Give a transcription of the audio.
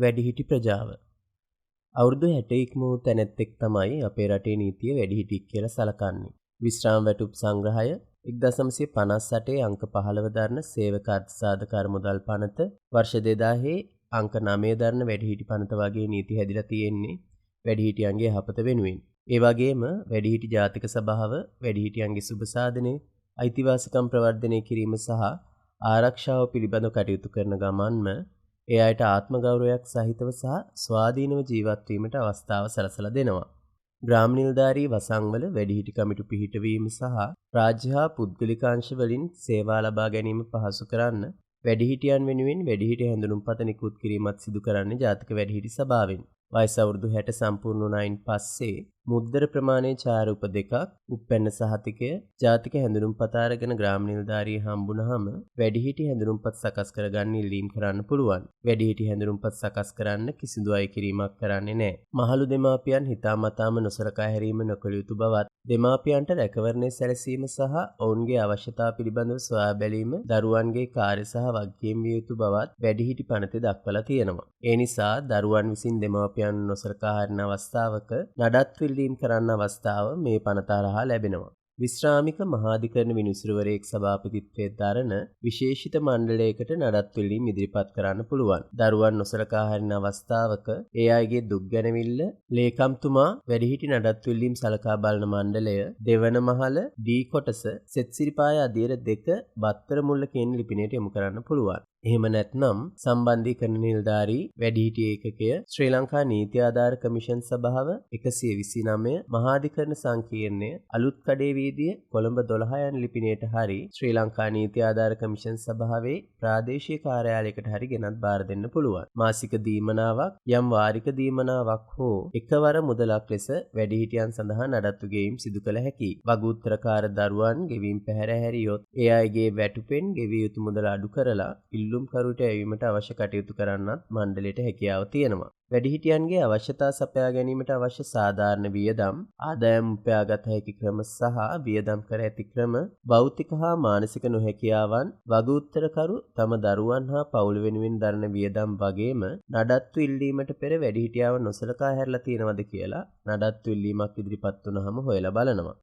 වැඩිහිටි ප්‍රජාව. අවුරුදු 60 ඉක්ම වූ තැනැත්තෙක් තමයි අපේ රටේ නීතිය වැඩිහිටියෙක් කියලා සලකන්නේ. විශ්‍රාම වැටුප් සංග්‍රහය 1958 අංක 15 දරන සේවක අර්ථසාධකාර මුදල් පනත වර්ෂ 2000 අංක 9 දරන වැඩිහිටි පනත වගේ නීති හැදිලා තියෙන්නේ වැඩිහිටියන්ගේ යහපත වෙනුවෙන්. ඒ වගේම වැඩිහිටි ජාතික සභාව වැඩිහිටියන්ගේ සුබ සාධනය අයිතිවාසිකම් ප්‍රවර්ධනය කිරීම සහ ආරක්ෂාව පිළිබඳව කටයුතු කරන ගමන්ම ඒ අයට ආත්ම ගෞරවයක් සහිතව සහ ස්වාධීනව ජීවත් වීමට අවස්ථාව සලසලා දෙනවා. ග්‍රාම නිලධාරී වසංවල වැඩිහිටි කමිටු පිහිටවීම සහ රාජ්‍ය හා පුද්ගලික අංශ වලින් සේවා ලබා ගැනීම පහසු කරන්න වැඩිහිටියන් වෙනුවෙන් වැඩිහිටි හැඳුනුම්පත නිකුත් කිරීමත් සිදු කරන්නේ ජාතික වැඩිහිටි සභාවෙන්. වයස අවුරුදු 60 සම්පූර්ණ වුණායින් පස්සේ මුද්දර ප්‍රමාණයේ චාරූප දෙකක් උප්පැන්න සහතිකය ජාතික හැඳුනුම්පත අරගෙන ග්‍රාම නිලධාරිය හම්බුනහම වැඩිහිටි හැඳුනුම්පත් සකස් කරගන්න ඉල්ලීම් කරන්න පුළුවන්. වැඩිහිටි හැඳුනුම්පත් සකස් කරන්න කිසිදු අය කිරීමක් කරන්නේ නැහැ. මහලු දෙමාපියන් හිතාමතාම නොසලකා හැරීම නොකළ යුතු බවත් දෙමාපියන්ට රැකවරණය සැලසීම සහ ඔවුන්ගේ අවශ්‍යතා පිළිබඳව සොයා බැලීම දරුවන්ගේ කාර්ය සහ වගකීම් විය යුතු බවත් වැඩිහිටි පනතේ දක්වලා තියෙනවා. ඒ නිසා දරුවන් විසින් දෙමාපියන් නොසලකා හරින අවස්ථාවක නඩත්තු ඉල්ලීම් කරන්න අවස්ථාව මේ පනත හරහා ලැබෙනවා. විශ්‍රාමික මහාධිකරණ විනිසුරුවරයෙක් සභාපතිත්වයේ දරන විශේෂිත මණ්ඩලයකට නඩත්තු ඉල්ලීම් ඉදිරිපත් කරන්න පුළුවන්. දරුවන් නොසලකා හරින අවස්ථාවක ඒ අයගේ දුක් ගැනවිල්ල ලේකම්තුමා වැඩිහිටි නඩත්තු ඉල්ලීම් සලකා බලන මණ්ඩලය දෙවන මහල ඩී කොටස සෙත්සිරිපාය අධීර දෙක බත්තර මුල්ල කියන ලිපිනයට යොමු කරන්න පුළුවන්. එහෙම නැත්නම් සම්බන්ධීකරණ නිලධාරී වැඩිහිටි ඒකකය ශ්‍රී ලංකා නීති ආධාර කමිෂන් සභාව 129 මහාධිකරණ සංකීර්ණය අලුත් කඩේ වීදිය කොළඹ 12 යන ලිපිණයට හරි ශ්‍රී ලංකා නීති ආධාර කමිෂන් සභාවේ ප්‍රාදේශීය කාර්යාලයකට හරි ගෙනත් බාර දෙන්න පුළුවන්. මාසික දීමනාවක් යම් වාරික දීමනාවක් හෝ එකවර මුදලක් ලෙස වැඩිහිටියන් සඳහා නඩත්තු ගෙවීම් සිදු කළ හැකියි. වගඋත්තරකාර දරුවන් ගෙවීම් පැහැර හැරියොත් ඒ අයගේ වැටුපෙන් ගෙවිය යුතු මුදල අඩු කරලා ඉල්ලුම්කරුට ඇවීමට අවශ්‍ය කටයුතු කරන්නත් මණ්ඩලයට හැකියාව තියෙනවා. වැඩිහිටියන්ගේ අවශ්‍යතා සපයා ගැනීමට අවශ්‍ය සාධාරණ වියදම් ආදායම් උපයාගත හැකි ක්‍රම සහ වියදම් කර ඇති ක්‍රම භෞතික හා මානසික නොහැකියාවන් වගඋත්තරකරු තම දරුවන් හා පවුල වෙනුවෙන් දරන වියදම් වගේම නඩත්තු ඉල්ලීමට පෙර වැඩිහිටියාව නොසලකා හැරලා තියෙනවද කියලා නඩත්තු ඉල්ලීමක් ඉදිරිපත් වුනහම හොයලා බලනවා.